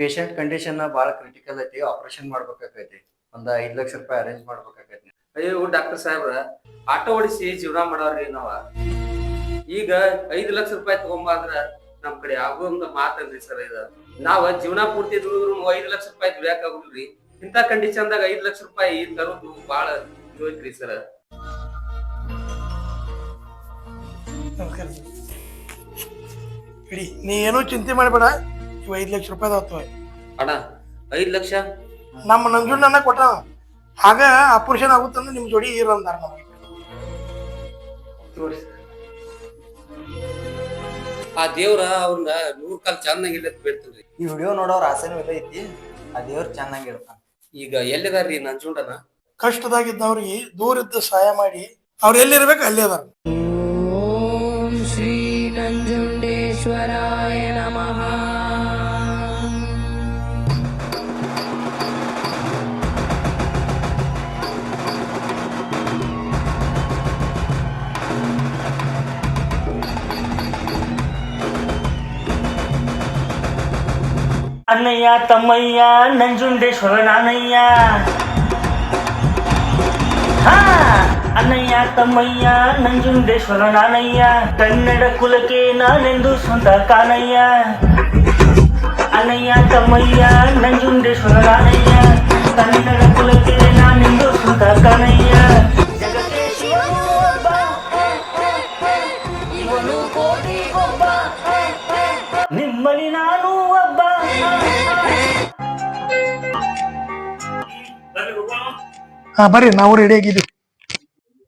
Patient condition ಬಹಳ critical ಐತಿ operation ಮಾಡ್ಬೇಕಾಕೈತಿ. ಒಂದ್ ಐದ್ ಲಕ್ಷ ರೂಪಾಯಿ ಅರೇಂಜ್ ಮಾಡ್ಬೇಕಾಕೈತಿ. ಅಯ್ಯೋ ಡಾಕ್ಟರ್ ಸಾಹೇಬ್ರ ಆಟೋ ಓಡಿಸಿ ಜೀವನ ಮಾಡೋರಿ ನಾವ. ಈಗ ಐದ್ ಲಕ್ಷ ರೂಪಾಯಿ ತಗೊಂಬಾದ್ರ ನಮ್ ಕಡೆ ಆಗುವಂತ ಮಾತಲ್ರಿ ಸರ್ ಇದ. ನಾವ ಜೀವನ ಪೂರ್ತಿ ದುಡಿದ್ರು ಐದ್ ಲಕ್ಷ ರೂಪಾಯಿ ದುಡಿಯಾಕಾಗುಲ್ರಿ ಇಂತ ಕಂಡೀಷನ್ದಾಗ ಐದ್ ಲಕ್ಷ ರೂಪಾಯಿ ತರೋದು ಬಾಳ ಐತ್ರಿ ಸರ್. ಇಡಿ ನೀ ಏನೂ ಚಿಂತೆ ಮಾಡಬೇಡ. ಇವು ಐದು ಲಕ್ಷ ರೂಪಾಯಿ ಆಗ್ತವೆ ಅಣ್ಣ ಐದ್ ಲಕ್ಷ? ನಮ್ಮ ನಂಜುಂಡನ ಕೊಟ್ಟ ಆಗ ಆಪರೇಷನ್ ಆಗುತ್ತಂದ್ರೆ ನಿಮ್ ಜೋಡಿ ಇರ ಅಂದಾರ ನಮಗೆ. ತೋರ್ಸಿ ಆ ದೇವ್ರ ಅವ್ರನ್ನ ನೂರ್ ಕಾಲ್ ಚಂದಂಗಿಲ್ಲ ಬೇಡ್ತಾನ್ರಿ. ಈ ವಿಡಿಯೋ ನೋಡೋರ್ ಆಸೆನೂ ಐತಿ ಆ ದೇವ್ರ ಚೆನ್ನಾಗಿ ಇರ್ತಾನ. ಈಗ ಎಲ್ಲಿದಾರ್ರಿ ನಂಜುಂಡನ? ಕಷ್ಟದಾಗಿದ್ದವ್ರಿಗೆ ದೂರ ಇದ್ದ ಸಹಾಯ ಮಾಡಿ ಅವ್ರು ಎಲ್ಲಿರ್ಬೇಕು ಅಲ್ಲೇ ಅದಾರ. అన్నయ్య తమ్మయ్య నంజుండేశ్వర నాన్నయ్య. అన్నయ్య తమ్మయ్య నంజుండేశ్వర నాన్నయ్య. కన్నడ కులకే నానెందు సొంత కానయ్య. అన్నయ్య తమ్మయ్య నంజుండేశ్వర నాన్నయ్య. కన్నడ కులకే నానెందు సొంత కానయ్య. ಹಾ ಬರ್ರಿ ನಾವು ರೆಡಿ ಆಗಿದ್ದೀವಿ.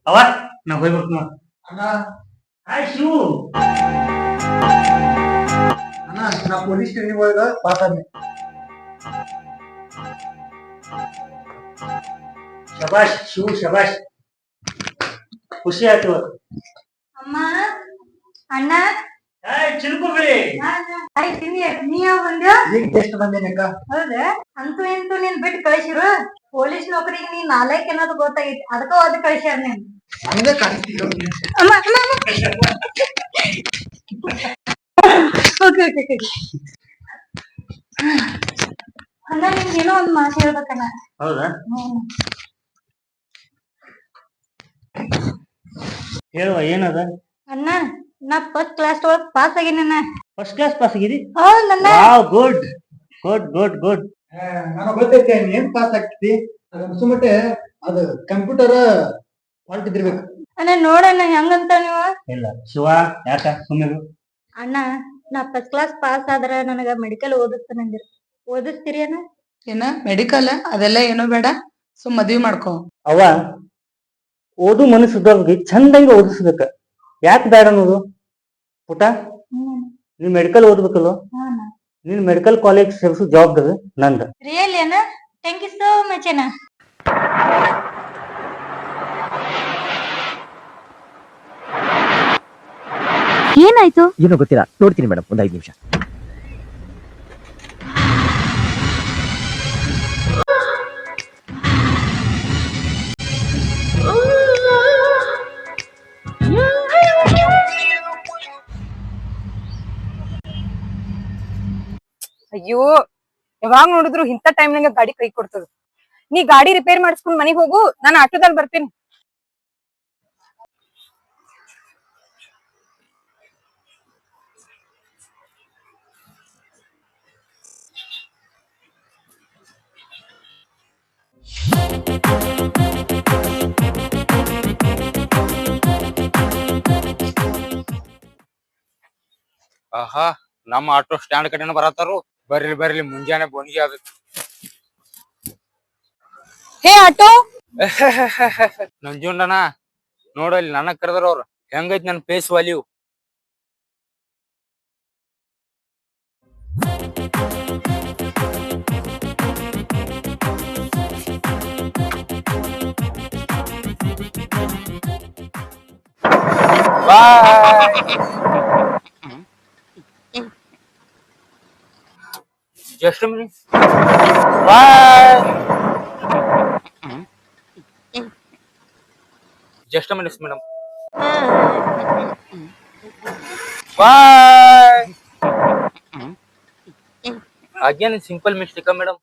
ಅವ ನಾ ಹೋಗ್ಬೇಕು ನೋಡ್. ಹಾಯ್ ಶಿವು. ಅಣ್ಣ ನಾ ಪೊಲೀಸ್ ಸ್ಟೇಷನ್ ಒಳಗ ಆದ್ನಿ ಶಬಾಷ್ ಶಿವು ಶಬಾಷ್. ಖುಷಿ ಆಯ್ತು ಅಮ್ಮ ಅಣ್ಣ. ಈಗ ಟೆಸ್ಟ್ ಬಂದೇನಕ್ಕ? ಹೌದಾ. ಅಂತೂ ಇಂತೂ ನೀನ್ ಬಿಟ್ಟು ಕಳಿಸಿರು. ಪೊಲೀಸ್ ನೌಕರಿಗೆ ನೀನ್ ನಾಲ್ಕು ಅನ್ನೋದು ಗೊತ್ತಾಗೈತಿ ಅದಕ್ಕ ಓದ್ ಕಳಿಸ್ಯಾರ ನೀನ್. ಹಂಗ ಓಕೆ ಓಕೆ ಓಕೆ ಅಣ್ಣ ನಿಮ್ಗೆ ಏನೋ ಒಂದ್ ಮಾತು ಹೇಳ್ಬೇಕಣ್ಣ. ಹೌದಾ. ಹೇಳುವ ಏನದ? ಅಣ್ಣ ನಾ ಫಸ್ಟ್ ಕ್ಲಾಸ್ ಒಳಗ್ ಪಾಸ್ ಆಗಿನ first class pass ಆಗಿದಿ wow good good good good ನನಗೆ ಗೊತ್ತೈತೆ ಏನ್ ಪಾಸ್ ಆಗ್ತಿ? ಸುಮ್ಮನೆ ಅದು ಕಂಪ್ಯೂಟರ್ ಫಾಲ್ಟ್ ಇದ್ದಿರ್ಬೇಕು. ಅಣ್ಣ ನೋಡಣ್ಣ ಹೆಂಗಂತ ನೀವು? ಇಲ್ಲ. ಶಿವ ಯಾಕ? ಸುಮ್ಮನೆ ಅಣ್ಣ ನಾ ಫಸ್ಟ್ ಕ್ಲಾಸ್ ಪಾಸ್ ಆದ್ರ ನನಗ ಮೆಡಿಕಲ್ ಓದಿಸ್ತಾನಂದಿರ ಓದಿಸ್ತೀರಿ ಅಣ್ಣ? ಏನ ಮೆಡಿಕಲ್ ಅದೆಲ್ಲ ಏನೋ ಬೇಡ. ಸುಮ್ ಮದ್ವಿ ಮಾಡ್ಕೋ. ಅವ ಓದು ಮನಸ್ಸಿದ್ದವ್ರಿಗೆ ಚಂದಂಗ ಓದಿಸ್ಬೇಕ. ಯಾಕೆ ಬೇಡ ಅನ್ನೋದು? ಹ್ಮ್. ನೀನ್ ಮೆಡಿಕಲ್ ಓದ್ಬೇಕಲ್ಲ ನೀನ್ ಮೆಡಿಕಲ್ ಕಾಲೇಜ್ ಸೇರಿಸೋ ಜವಾಬ್ದಾರಿ ನಂದ. ರಿಯಲ್ ಏನ ಥ್ಯಾಂಕ್ ಯು ಸೋ ಮಚ್ ಅಣ್ಣ. ಏನಾಯ್ತು? ಏನೋ ಗೊತ್ತಿಲ್ಲ. ನೋಡ್ತೀನಿ ಮೇಡಮ್ ಒಂದ್ ಐದು ನಿಮಿಷ. ಯಾವಾಗ ನೋಡಿದ್ರು ಇಂಥ ಟೈಮ್ನಾಗ ಗಾಡಿ ಕೈ ಕೊಡ್ತದ. ನೀ ಗಾಡಿ ರಿಪೇರ್ ಮಾಡಿಸ್ಕೊಂಡ್ ಮನಿಗ್ ಹೋಗು, ನಾನು ಆಟೋದಲ್ಲಿ ಬರ್ತೀನಿ. ಆಹಾ, ನಮ್ಮ ಆಟೋ ಸ್ಟ್ಯಾಂಡ್ ಕಡೆನ ಬರತ್ತಾರು? ಬರ್ರಿ ಬರ್ಲಿ ಮುಂಜಾನೆ ಬೋನಿಗೆ ಅದು. ಹೇ ಆಟೋ? ನಂಜುಂಡನ ನೋಡಲ್ಲಿ ನನಗ್ ಕರೆದ್ರ ಅವ್ರ. ಹೆಂಗೈತಿ ನನ್ face value boy just a minute. Bye. Just a minute, madam. Bye. Again, simple mistake, madam.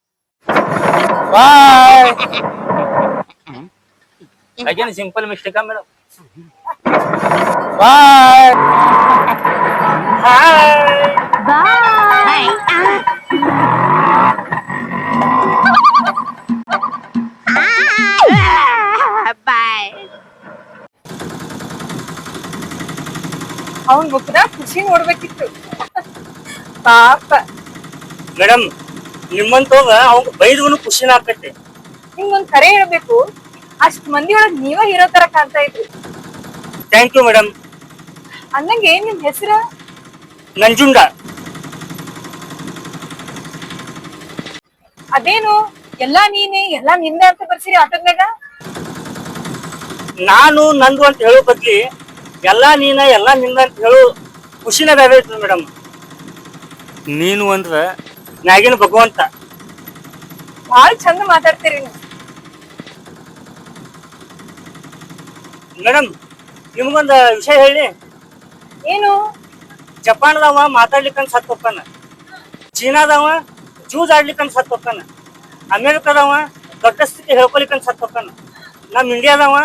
Bye. Again, simple mistake, madam. Bye. Hi. Bye. Bye. Bye. ಅವನ್ ಮುಖದ ಖುಷಿ ನೋಡ್ಬೇಕಿತ್ತು. ಪಾಪ. ಮೇಡಮ್ ನಿಮ್ಮಂತವಾಗ ಅವಂಗ ಬೈದ್ಗುನು ಖುಷಿನ ಆಕೈತಿ ನಿಮ್ಗೊಂದ್ ಕರೆ ಹೇಳ್ಬೇಕು. ಅಷ್ಟ್ ಮಂದಿ ಒಳಗ್ ನೀವ ಹೀರೋ ತರ ಕಾಣ್ತಾ ಇದ್ರಿ. Thank you madam. ಅಂದಂಗೆ ನಿಮ್ ಹೆಸರು? ನಂಜುಂಡ. ಅದೇನು? ಎಲ್ಲಾ ನೀನೆ ಎಲ್ಲಾ ನಿಂದೆ ಅಂತ ಬರ್ಸಿರಿ ಆಟೋದ್ನಾಗ? ನಾನು ನಂದು ಅಂತ ಹೇಳೋ ಬದ್ಲಿ ಎಲ್ಲಾ ನೀನ ಎಲ್ಲ ನಿಂದ ಅಂತ ಹೇಳು ಖುಷಿನ ಬೇರೆ ಮೇಡಮ್. ನೀನು ಅಂದ್ರ ನಾಗಿನ ಭಗವಂತ. ಬಾಳ್ ಚಂದ ಮಾತಾಡ್ತೀರಿ ನೀವು. ಮೇಡಮ್ ನಿಮ್ಗೊಂದ ವಿಷಯ ಹೇಳಿ. ಏನು? ಜಪಾನ್ದವ ಮಾತಾಡ್ಲಿಕ್ಕಂತ ಸತ್ ಹೋಗ್ತಾನ ಚೀನಾದವ ಜೂಜ್ ಆಡ್ಲಿಕ್ಕಂತ ಸತ್ ಹೋಗ್ತಾನ ಅಮೇರಿಕಾದವ ದೊಡ್ಡ ಸ್ಥಿತಿ ಹೇಳ್ಕೊಲಿಕ್ಕಂತ ಸತ್ ಹೋಗ್ತಾನ ನಮ್ ಇಂಡಿಯಾದವ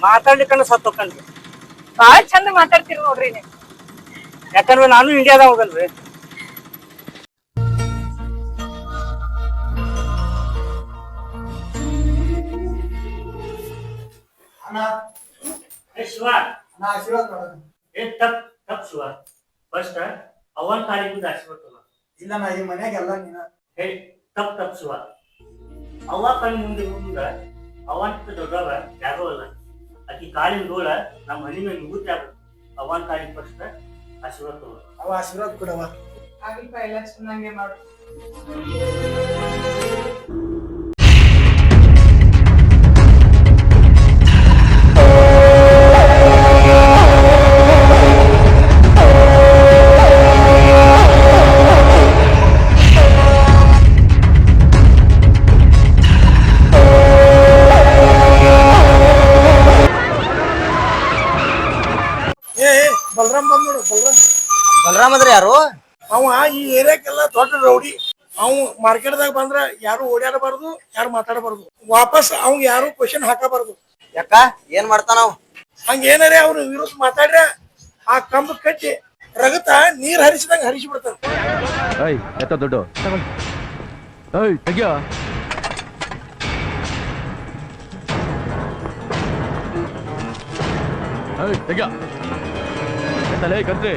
ಮಾತಾಡ್ಲಿಕ್ಕಂತ ಸತ್ ಹೋಗ್ತಾನ್ರಿ ಬಾಳ್ ಚಂದ ಮಾತಾಡ್ತೀರಿ ನೋಡ್ರಿ ನೀವು. ಯಾಕಂದ್ರೆ ನಾನು ಇಂಡಿಯಾದ ಹೋಗಲ್ರಿ ಫಸ್ಟ್ ಅವನ್ ಕಾಲಿಗೆ ಆಶೀರ್ವಾದ ತಗೋ. ಇಲ್ಲ ನಾ ಈ ಮನ್ಯಾಗ ಎಲ್ಲ ನೀನ. ಹೇ ತಪ್ ತಪ್ ಶಿವ ಅವ್ವ ಮುಂದೆ ಮುಂದ ಅವಂತ ದೊಡ್ಡವ ಯಾರೋ ಅಲ್ಲ. ಆಕಿ ಕಾಲಿನ ಗೋಳ ನಮ್ಮ ಮನಿ ಮೇಲೆ ನುಗ್ಗುತ್ತೆ ಆಗ್ಬೇಕು ಅವನ್ ಕಾಲಿಗೆ ಫಸ್ಟ್ ಆಶೀರ್ವಾದ ತಗೋ. ಅವ ಆಶೀರ್ವಾದ ಕೊಡವ ಎಲ್ಲ ಚೆನ್ನಾಗೆ ಮಾಡು. ಯಾರು? ಅವ ಈ ಏರಿಯಾಕ್ಕೆಲ್ಲ ದೊಡ್ಡ ರೌಡಿ. ಅವ್ ಮಾರ್ಕೆಟ್ದಾಗ ಬಂದ್ರ ಯಾರು ಓಡಾಡಬಾರ್ದು ಯಾರು ಮಾತಾಡಬಾರ್ದು. ವಾಪಸ್ ಅವ್ ಯಾರು ಕ್ವಶನ್ ಹಾಕಬಾರ್ದು. ಯಾಕ? ಏನ್ ಮಾಡ್ತಾನ ಅವ? ಹಂಗ ಏನಾರ ಅವ್ರ ವಿರುದ್ಧ ಮಾತಾಡ್ರ ಆ ಕಂಬ ಕಟ್ಟಿ ರಗತ ನೀರ್ ಹರಿಸಿದಂಗ ಹರಿಸಿ ಎತ್ತ ದುಡ್ಡು. ಏಯ್ ತೆಗಿಯೋ. ಎತ್ತಲೇ ಕಂತ್ರಿ.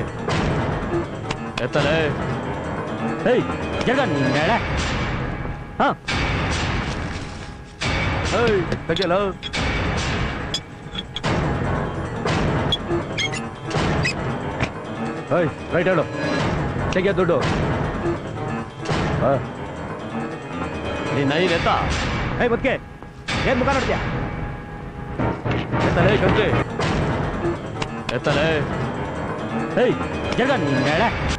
ಎತ್ತಲೇ ಏಯ್ ಜಗ ಬೇಡ ಹಾ. ಏಯ್, ತೆಗಿಯಲ್ಲ. ಏಯ್, ರೈಟ್ ಹೇಳು. ತೆಗಿಯ ದುಡ್ಡು. ಹಾ. ನೀನ್ ನೈನ್ ಎತ್ತ? ಏಯ್, ಬದ್ಕೆ. ಏನ್ ಮುಖ ನೋಡ್ತೀಯ? ಎತ್ತಲೇ ಕಂತ್ರಿ ಎತ್ತಲೇ ಏಯ್ ಜಗ ನೀನ್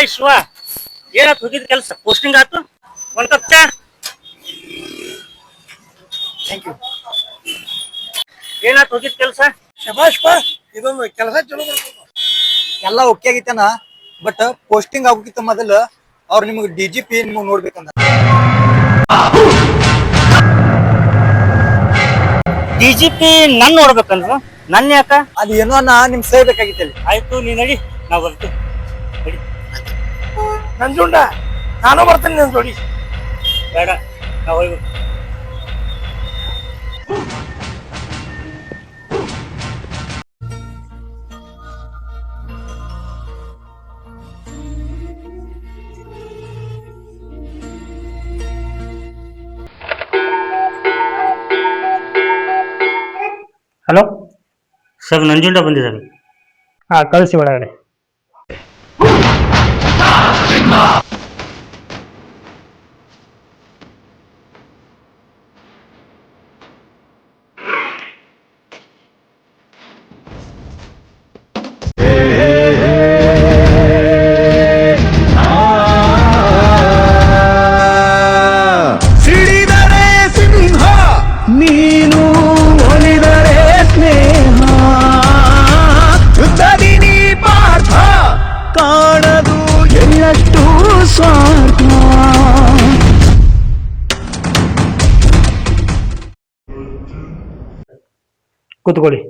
ಹಾಯ್ ಶಿವ ಏನಾತ್ ಹೋಗಿದ್ ಕೆಲ್ಸ? ಪೋಸ್ಟಿಂಗ್ ಆಯ್ತು ಒಂದ್ ಕಪ್ ಚಾ? ಥ್ಯಾಂಕ್ ಯು ಏನಾತ್ ಹೋಗಿದ್ ಕೆಲಸ? ಶಬಾಷ್ ಪಾ ಇದೊಂದು ಕೆಲಸ ಚಲೋ ಎಲ್ಲ ಓಕೆ ಆಗಿತ್ತೇನ? ಬಟ್ ಪೋಸ್ಟಿಂಗ್ ಆಗೋಕ್ಕಿಂತ ಮೊದಲು ಅವ್ರು ನಿಮಗೆ ಡಿ ಜಿ ಪಿ ನಿಮ್ಗೆ ನೋಡ್ಬೇಕಂದ. ಡಿ ಜಿ ಪಿ ನನ್ ನೋಡ್ಬೇಕಂದ್ರ? ನನ್ ಯಾಕ? ಅದು ಏನೋ ನಾ ನಿಮ್ ಸೇರ್ಬೇಕಾಗಿತ್ತಲ್ಲಿ. ಬೇಕಾಗಿತ್ತು ಆಯ್ತು ನೀ ನಡಿ ನಾವ್ ಬರ್ತೀವಿ. ನಡಿ. ನಂಜುಂಡ ನಾನು ಬರ್ತೇನೆ ನಿನ್ ಜೋಡಿ ಬೇಡ ನಾವ್ ಹೋಗ್ಬೇಕು ಹಲೋ ಸರ್ ನಂಜುಂಡ ಬಂದಿದ್ದಾರೆ ಹಾ ಕಳಿಸಿ ಒಳಗಡೆ Muhammad. ಕೂತ್ಕೊಳ್ಳಿ.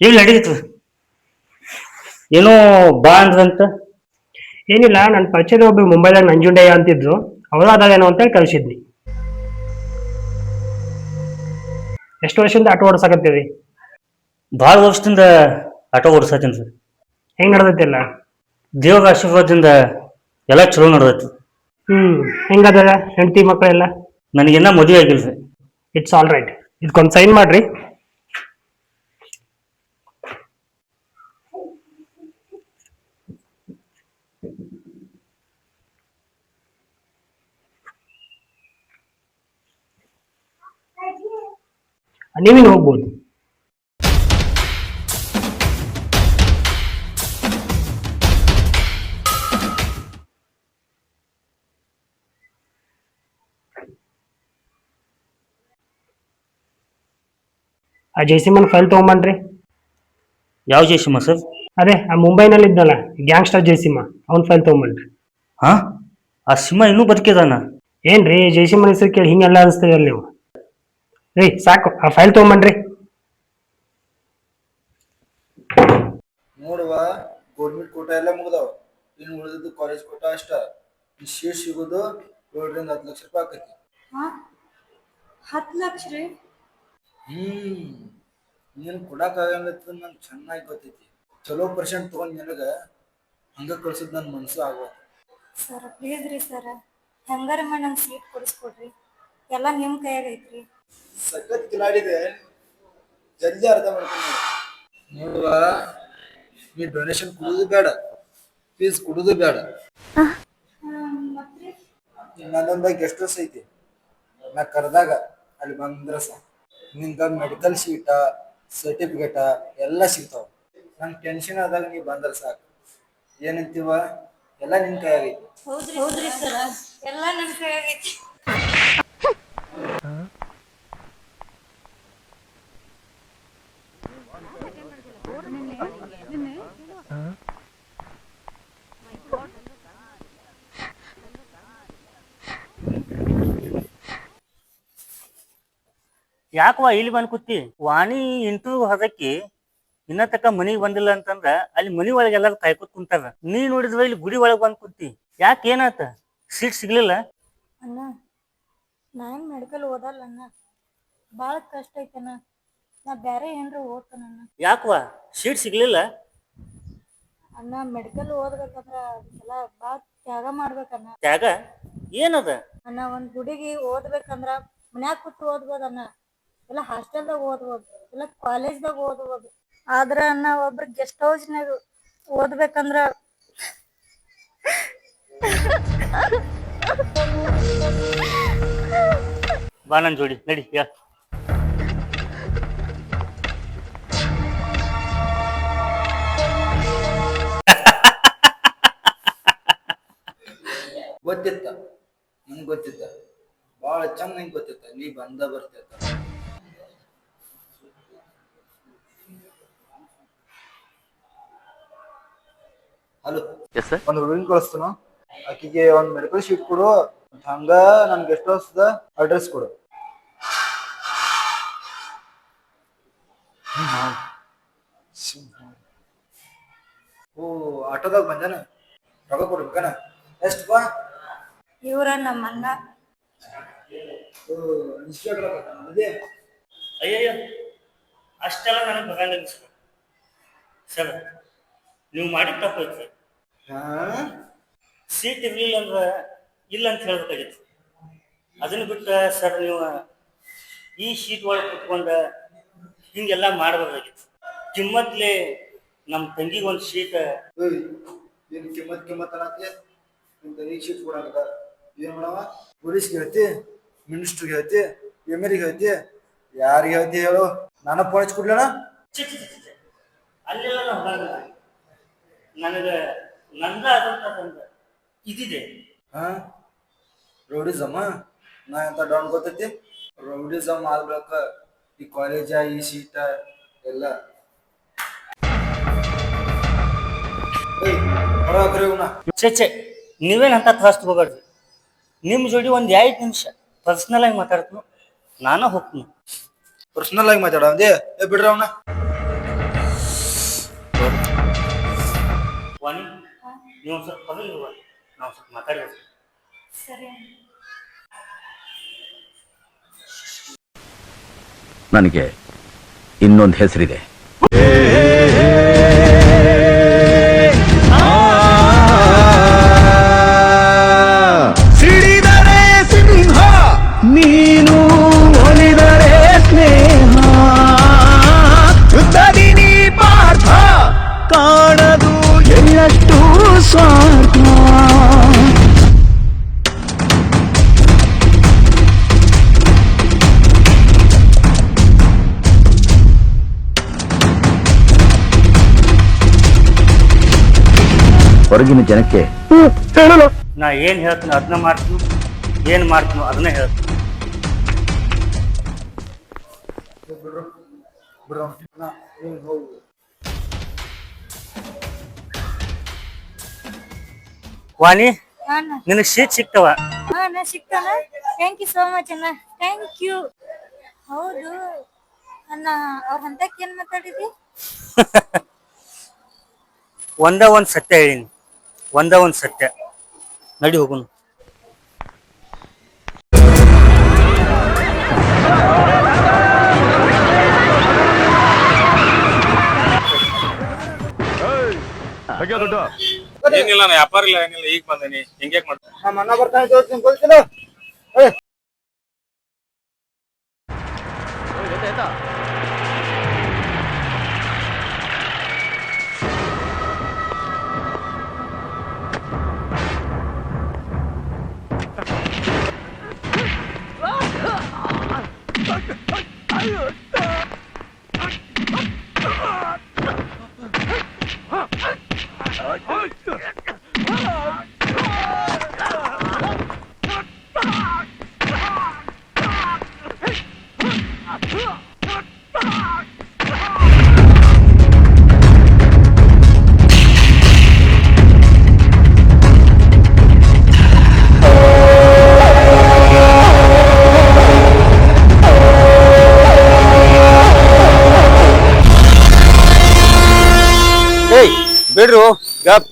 ಇಲ್ಲಿ ನಡೀತು? ಏನೋ ಬಾ ಅಂದ್ರಂತ? ಏನಿಲ್ಲ ನನ್ನ ಪರಿಚಯದ ಒಬ್ಬ ಮುಂಬೈದಾಗ ನಂಜುಂಡಯ್ಯ ಅಂತಿದ್ರು. ಅಂತ ಹೇಳಿ ಕಳಿಸಿದ್ನಿ. ಎಷ್ಟು ವರ್ಷದಿಂದ ಆಟೋ ಓಡಿಸಕತ್ತೀರಿ? ಭಾಳ ವರ್ಷದಿಂದ ಆಟೋ ಓಡಿಸತ್ತೀನಿ ಸರ್. ಹೆಂಗ್ ನಡೆದೈತಿಲ್ಲ? ದೇವ್ರ ಆಶೀರ್ವಾದದಿಂದ ಎಲ್ಲ ಚಲೋ ನಡೆದೈತಿ. ಹ್ಮ್ ಹೆಂಗದ ಹೆಂಡತಿ ಮಕ್ಕಳೆಲ್ಲ ನನಗಿನ್ನ ಮದುವೆ ಆಗಿಲ್ಲ ಸರ್. ಇಟ್ಸ್ ಆಲ್ ರೈಟ್ ಇದಕ್ಕೊಂದು ಸೈನ್ ಮಾಡ್ರಿ. ನೀವಿನ್ ಹೋಗ್ಬೋದು. ಆ ಜೈಸಿಮನ್ ಫೈಲ್ ತಗೊಂಬನ್ರಿ. ಯಾವ ಜೈಸಿಮ ಸರ್ ಅದೇ ಆ ಮುಂಬೈನಲ್ಲಿ ಇದ್ನಲ್ಲ ಗ್ಯಾಂಗ್ಸ್ಟರ್ ಜೈಸಿಮ ಅವ್ನ ಫೈಲ್ ತಗೊಂಬನ್ರಿ. ಹಾ? ಆ ಸಿಂಹ ಇನ್ನೂ ಬದುಕಿದಾನ? ಏನ್ರಿ ಜೈಸಿಮನ್ ಹೆಸರು ಕೇಳಿ ಹಿಂಗೆಲ್ಲ ಅನಿಸ್ತಿರಲ್ಲ ನೀವು. ರೀ ಸಾಕು ಆ ಫೈಲ್ ತಗೊಂಬನ್ರಿ. ನೋಡುವ ಗೌರ್ಮೆಂಟ್ ಕೋಟ ಎಲ್ಲ ಮುಗ್ದಾವ. ಇನ್ನು ಉಳಿದಿದ್ದು ಕಾಲೇಜ್ ಕೋಟ ಅಷ್ಟ. ಈ ಶೀಟ್ ಸಿಗೋದು ಏಳರಿಂದ ಹತ್ತು ಲಕ್ಷ ರೂಪಾಯಿ ಆಕೈತಿ. ಹತ್ತು ಲಕ್ಷ ರೀ? ಹ್ಮ್. ನೀನು ಕೊಡಕ್ಕಾಗಂಗತ್ತ ನಂಗೆ ಚೆನ್ನಾಗಿ ಗೊತ್ತೈತಿ. ಚಲೋ ಪರ್ಸೆಂಟ್ ತಗೊಂಡ್ ನಿನಗ ಹಂಗ ಕಳ್ಸದ್ ನನ್ ಮನ್ಸು ಆಗೋ ಸರ್ ಪ್ಲೀಸ್ ರೀ ಸರ್. ಹೆಂಗಾರ ಮಾಡಿ ನಂಗೆ ಸೀಟ್ ಕೊಡಿಸ್ಕೊಡ್ರಿ. ಎಲ್ಲ ನಿಮ್ಮ ಕೈಯಾಗ ಐತ್ರಿ. ಸಖತ್ ಕಿಲಾಡಿದೆ. ಜಲ್ದಿ ಅರ್ಧ ಮಾಡ್ಕೊಂಡು ನೋಡುವ ನೀ ಡೊನೇಷನ್ ಕೊಡುದು ಬೇಡ. ಫೀಸ್ ಕೊಡುದು ಬೇಡ. ನನ್ನ ಗೆಸ್ಟ್ ಹೌಸ್ ಐತಿ. ನಾ ಕರೆದಾಗ ಅಲ್ಲಿ ಬಂದ್ರ ಸಾಕು. ನಿಂಗ ಮೆಡಿಕಲ್ ಶೀಟ ಸರ್ಟಿಫಿಕೇಟ ಎಲ್ಲ ಸಿಗ್ತಾವ. ನಂಗೆ ಟೆನ್ಷನ್ ಆದಾಗ ನೀ ಬಂದ್ರ ಸಾಕು. ಏನಂತೀವ? ಎಲ್ಲ ನಿನ್ ಕೈಯಾಗೈತಿ ಹೌದ್ರಿ ಸರ್. ಎಲ್ಲ ನನ್ನ ಕೈಯಾಗ ಯಾಕವಾ ಇಲ್ಲಿ ಬಂದ್ ಕೂತಿ? ವಾಣಿ ಇಂಟರ್ವ್ಯೂ ಹೊದಕ್ಕಿ ಇನ್ನ ತಕ್ಕ ಮನಿಗ್ ಬಂದಿಲ್ಲ ಅಂತಂದ್ರ ಅಲ್ಲಿ ಮನಿ ಒಳಗೆ ಎಲ್ಲಾರು ಕಾಯ್ಕೊತ್ ಕುಂತಾರ. ನೀ ನೋಡಿದ್ರ ಇಲ್ಲಿ ಗುಡಿ ಒಳಗ್ ಬಂದ್ ಕೂತಿ. ಯಾಕೆ ಏನಾತ? ಸೀಟ್ ಸಿಗ್ಲಿಲ್ಲ? ಅಣ್ಣ ನಾನ್ ಮೆಡಿಕಲ್ ಓದಲ್ಲ ಅಣ್ಣ. ಭಾಳ ಕಷ್ಟ ಐತಣ್ಣ. ನಾ ಬೇರೆ ಏನ್ರ ಓದ್ತಾನಣ್ಣ ಯಾಕವಾ ಸೀಟ್ ಸಿಗ್ಲಿಲ್ಲ? ಅಣ್ಣ ಮೆಡಿಕಲ್ ಓದ್ಬೇಕಂದ್ರ ಅದಕ್ಕೆಲ್ಲ ಭಾಳ ತ್ಯಾಗ ಮಾಡ್ಬೇಕಣ್ಣ. ತ್ಯಾಗ? ಏನದ? ಅಣ್ಣ ಒಂದ್ ಗುಡಿಗೆ ಓದ್ಬೇಕಂದ್ರ ಮನ್ಯಾಗ ಕುತ್ತು ಓದ್ಬೋದಣ್ಣ. ಇಲ್ಲ ಹಾಸ್ಟೆಲ್ದಾಗ ಓದ್ಬೋದು ಇಲ್ಲ ಕಾಲೇಜ್ದಾಗ ಓದ್ಬೋದು. ಆದ್ರ ಅಣ್ಣ ಒಬ್ರು ಗೆಸ್ಟ್ ಹೌಸ್ನಾಗ ಓದ್ಬೇಕಂದ್ರ ಬಾ ನನ್ ಜೋಡಿ ನಡಿ ಯಾ. ಗೊತ್ತಿತ್ತ ನಂಗೆ ಗೊತ್ತಿತ್ತ. ಭಾಳ ಚೆನ್ನಾಗಿ ಗೊತ್ತಿತ್ತ ನೀ ಬಂದ ಬರ್ತಿತ್ತ ಹಲೋ. ಒಂದ್ ಹುಡುಗಿನ ಕಳಿಸ್ತಾನ? ಆಕಿಗೆ ಒಂದ್ ಮೆಡಿಕಲ್ ಶೀಟ್ ಕೊಡು. ಹಂಗ ನನ್ ಗೆಸ್ಟ್ ಹೌಸ್ ಅಡ್ರೆಸ್ ಕೊಡು. ಓ ಆಟೋದಾಗ ಬಂದಾನ? ರೊಕ್ಕ ಕೊಡ್ಬೇಕನ ಎಷ್ಟ್ ಬಾ? ಇವ್ರ ನಮ್ಮ ಅಣ್ಣ ಓ ಇನ್ಸ್ಟಾಗ್ರಾಮ್ ಅದೇ ಅಯ್ಯಯ್ಯ ಅಷ್ಟೆಲ್ಲ ನನಗೆ ಬರಂಗಿಲ್ಲ ಸರ್ ಸರ್ ನೀವು ಮಾಡಿದ ತಪ್ಪು ಹಾ ಸೀಟ್ ಇರ್ಲಿಲ್ಲ ಅಂದ್ರೆ ಇಲ್ಲ ಅಂತ ಹೇಳ್ಬೇಕಾಗಿತ್ತು. ಅದನ್ನ ಬಿಟ್ಟ ಸರ್ ನೀವು ಈ ಶೀಟ್ ಒಳಗೆ ಕುತ್ಕೊಂಡ ಹಿಂಗೆಲ್ಲ ಮಾಡಬಾರ್ದಾಗಿತ್ತು. ಕಿಮ್ಮತ್ಲೆ ನಮ್ಮ ತಂಗಿಗೆ ಒಂದು ಶೀಟ್ ಏನು ಏನ್ ಕಿಮ್ಮತ್ ಕಿಮ್ಮತ್ ಅನ್ನತ್ತೆ ನಿಮ್ಮ ಶೀಟ್ ಕೊಡಂಗ ಏನು ಮಾಡವ? ಪೊಲೀಸ್ಗೆ ಹೇಳ್ತಿ ಮಿನಿಸ್ಟ್ರಿಗೆ ಹೇಳ್ತಿ ಎಂ ಎಲ್ಗೆ ಹೇಳ್ತಿ ಯಾರಿಗೆ ಹೇಳ್ತಿ ಹೇಳು? ನಾನು ಪೊಲೀಸ್ ಕೊಡ್ಲಣ್ಣ. ಅಲ್ಲೆಲ್ಲ ನನಗೆ ನಂದ ಅದಂತ ಇದಿದೆ. ಹಾ? ರೌಡಿಸಮ್ ನಾ ಎಂತ ಡೌನ್ ಗೊತ್ತೈತಿ? ರೌಡಿಸಮ್ ಆಗ್ಬೇಕ. ಈ ಕಾಲೇಜ ಈ ಸೀಟ ಎಲ್ಲ. ಛೆ ಛೆ ನೀವೇನು ಅಂತ ಹೋಗ್ಬೇಡ್ರಿ. ನಿಮ್ಮ ಜೋಡಿ ಒಂದ್ ಎರಡು ನಿಮಿಷ ಪರ್ಸನಲ್ ಆಗಿ ಮಾತಾಡ್ತೀನಿ. ನಾನು ಹೋಗ್ತೀನಿ. ಪರ್ಸನಲ್ ಆಗಿ ಮಾತಾಡ ಅಂದೆ ಬಿಡ್ರಿ ಅವನ. ವಾಣಿ ನೀವು ಸ್ವಲ್ಪ ಹೊರಗೆ ಹೋಗ ನಾವು ಸ್ವಲ್ಪ ಮಾತಾಡ್ಬೇಕು ಸರಿ ನನಗೆ ಇನ್ನೊಂದು ಹೆಸರಿದೆ. ಹೊರಗಿನ ಜನಕ್ಕೆ ನಾ ಏನ್ ಹೇಳ್ತೀನಿ ಅದನ್ನ ಮಾಡ್ತೀನಿ ಏನ್ ಮಾಡ್ತೀನೋ ಅದನ್ನ ಹೇಳ್ತೀನಿ. ನಾ ವಾಣಿ. ನಿನಗ್ ನಿನಗೆ ಶೀಟ್ ಸಿಗ್ತವ? ಹಾ ಅಣ್ಣ ಸಿಕ್ತಾನ ಥ್ಯಾಂಕ್ ಯು ಸೋ ಮಚ್ ಅಣ್ಣ. ಥ್ಯಾಂಕ್ ಯು ಹೌದು. ಅಣ್ಣ ಅವ್ರ ಹಂತಕ್ಕೆ ಏನ್ ಮಾತಾಡಿದಿ ಒಂದ ಒಂದ್ ಸತ್ಯ ಹೇಳಿನಿ. ಒಂದ ಒಂದ್ ಸತ್ಯ ನಡಿ ಹೋಗುನು ದುಡ್ಡು ಏನಿಲ್ಲ ನಾ ವ್ಯಾಪಾರ ಇಲ್ಲ ಏನಿಲ್ಲ ಈಗ ಬಂದೇನಿ. ಹಿಂಗೆ ಮಾಡ್ತೀನಿ ನಮ್ಮ ಬಿಡ್ರು ಗಪ್.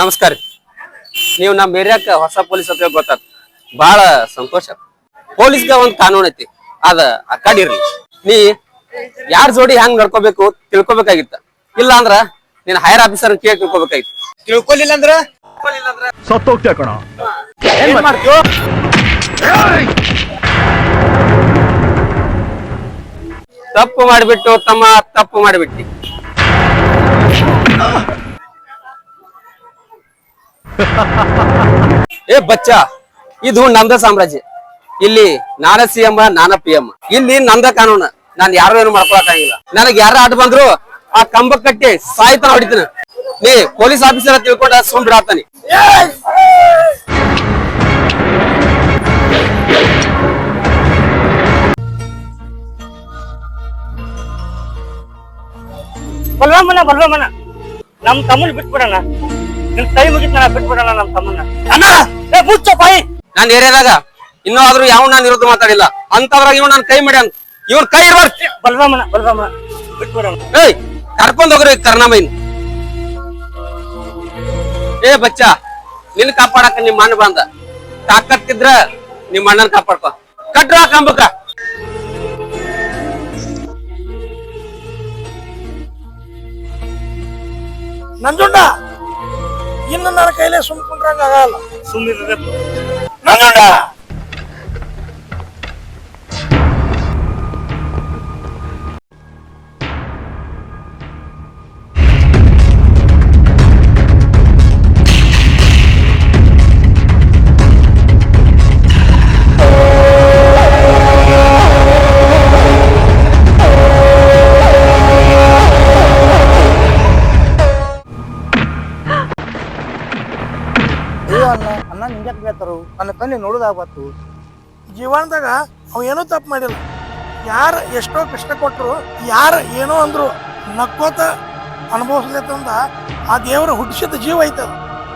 ನಮಸ್ಕಾರ ನೀವು ನಮ್ಮ ಏರಿಯಾಕ ಹೊಸ ಪೊಲೀಸ್ ಅಂತ ಗೊತ್ತಾತ. ಬಹಳ ಸಂತೋಷ. ಪೊಲೀಸ್ಗ ಒಂದ್ ಕಾನೂನು ಐತಿ. ಅದ ಅಕಾಡಿ ಇರ್ಲಿ. ನೀ ಯಾರ್ ಜೋಡಿ ಹೆಂಗ್ ನಡ್ಕೋಬೇಕು ತಿಳ್ಕೊಬೇಕಾಗಿತ್ತ. ಇಲ್ಲ ಅಂದ್ರ ನೀನ್ ಹೈರ್ ಆಫೀಸರ್ ಕೇಳಿ ತಿಳ್ಕೊಬೇಕಾಗಿತ್ತು. ತಿಳ್ಕೊಲಿಲ್ಲ ಅಂದ್ರ? ಸತ್ತೋಗ್ತೇ ಕಣ? ಏನ್ ಮಾಡ್ತೀವೋ ತಪ್ಪು ಮಾಡಿಬಿಟ್ಟು ತಮ್ಮ ತಪ್ಪು ಮಾಡಿಬಿಟ್ಟಿ. ಏ ಬಚ್ಚ, ಇದು ನಮ್ದ ಸಾಮ್ರಾಜ್ಯ. ಇಲ್ಲಿ ನಾನ ಸಿ ಎಂ ನಾನ ಪಿ ಎಂ ಇಲ್ಲಿ ನಂದ ಕಾನೂನು. ನಾನ್ ಯಾರು ಏನು ಮಾಡ್ಕೊಳಕಾಗಿಲ್ಲ ನನಗ್ ಯಾರ ಆಟ ಬಂದ್ರು ಆ ಕಂಬ ಕಟ್ಟಿ ಸಾಯ್ತಾನ ಹೊಡಿತೀನಿ. ನೀ ಪೊಲೀಸ್ ಆಫೀಸರ್ ತಿಳ್ಕೊಂಡ ಸುಮ್ ಬಿಡಾತಾನಿ ಬಲ್ವಾಮನ ಬಲ್ವಾಮನ ನಮ್ ತಮ್ಮನ್ ಬಿಟ್ಬಿಡಣ. ನಿನ್ ಕೈ ಮುಗಿತ್ ನಾ ಬಿಟ್ಬಿಡಣ ನಮ್ ತಮ್ಮನ್ನ. ಅಣ್ಣ! ಏ ಮುಚ್ಚ ಬಾಯಿ. ನಾನ್ ಏರಿಯಾದಾಗ ಇನ್ನೂ ಆದ್ರೂ ಯಾವ ನಾನು ಇರೋದು ಮಾತಾಡಿಲ್ಲ. ಅಂತವ್ರಾಗ ಇವ್ ನನ್ ಕೈ ಮಾಡ್ಯಾನ ಇವ್ರ ಕೈ ಇರ್ಬಾರ್ದು. ಬಲ್ವಾಮನ ಬಲ್ವಾಮನ ಬಿಟ್ಬಿಡೋಣ. ಏಯ್ ಕರ್ಕೊಂಡ್ ಹೋಗ್ರಿ ಕರ್ಣಮೈನ್. ಏ ಬಚ್ಚ ನಿನ್ ಕಾಪಾಡಕ ನಿಮ್ ಅಣ್ಣ ಬಂದ. ತಾಕತ್ತಿದ್ರ ನಿಮ್ ಅಣ್ಣನ ಕಾಪಾಡ್ಕೊ. ಕಟ್ರ ಕಂಬಕ್ಕ. ನಂಜುಂಡ. ಇನ್ನು ನನ್ನ ಕೈಲೇ ಸುಮ್ಕೊಂಡ್ರಂಗ ಆಗಲ್ಲ ಸುಮ್ಮನೆ ನಂಜುಂಡ. ನನ್ನ ಕಣ್ಣಿ ನೋಡೋದಾಗತ್ತು ಜೀವನದಾಗ ಅವ ಏನೂ ತಪ್ಪು ಮಾಡಿಲ್ಲ. ಯಾರು ಎಷ್ಟೋ ಕಷ್ಟ ಕೊಟ್ಟರು ಯಾರು ಏನೋ ಅಂದ್ರು ನಕ್ಕೋತ ಅನುಭವಿಸ್ಲತ್ತಂದ ಆ ದೇವರು ಹುಟ್ಟಿಸಿದ ಜೀವ ಐತೆ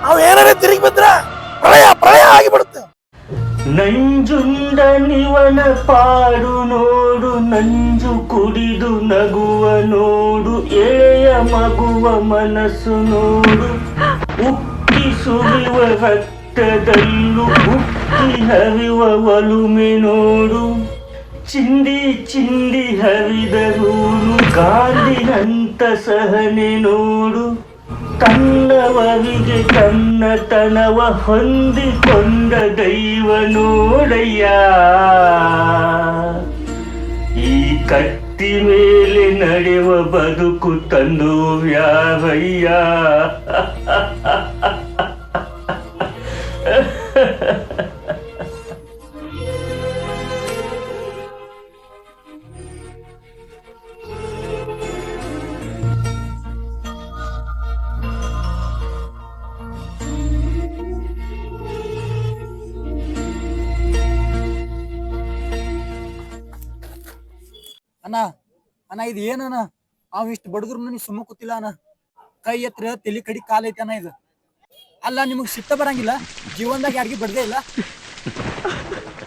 ಅವು ಏನಾರ ತಿರುಗಿ ಬಿದ್ರ ಪ್ರಳಯ ಪ್ರಳಯ ಆಗಿಬಿಡುತ್ತೆ. ನಂಜುಂಡ ನಿವನ ಪಾಡು ನೋಡು, ನಂಜು ಕುಡಿದು ನಗುವ ನೋಡು, ಎಳೆಯ ಮಗುವ ಮನಸ್ಸು ನೋಡು. ಉಕ್ಕಿ ಸುರಿಯುವ ಗುಟ್ಟಿ ಹರಿವ ಒಲುಮೆ ನೋಡು. ಚಿಂದಿ ಚಿಂದಿ ಹರಿದರೂನು ಗಾಂಧಿನಂತ ಸಹನೆ ನೋಡು. ತನ್ನವರಿಗೆ ತನ್ನತನವ ಹೊಂದಿಕೊಂಡ ದೈವ ನೋಡಯ್ಯ. ಈ ಕತ್ತಿ ಮೇಲೆ ನಡೆವ ಬದುಕು ತಂದು ವ್ಯಾವಯ್ಯ ಅಣ್ಣ ಅಣ್ಣ, ಇದು ಏನಣ್ಣ? ಅವ್ ಇಷ್ಟು ಬಡದ್ರು ನೀ ಸುಮ್ಮ ಕೂತಿಲ್ಲ ಅಣ್ಣ? ಕೈ ಎತ್ರ ತಲೆ ಕಡಿ ಕಾಲ್ ಐತೆ ಅಣ್ಣ ಇದು. ಅಲ್ಲ ನಿಮಗೆ ಸಿಟ್ಟ ಬರಂಗಿಲ್ಲ. ಜೀವನದಾಗ ಯಾರಿಗೂ ಬಡದೇ ಇಲ್ಲ.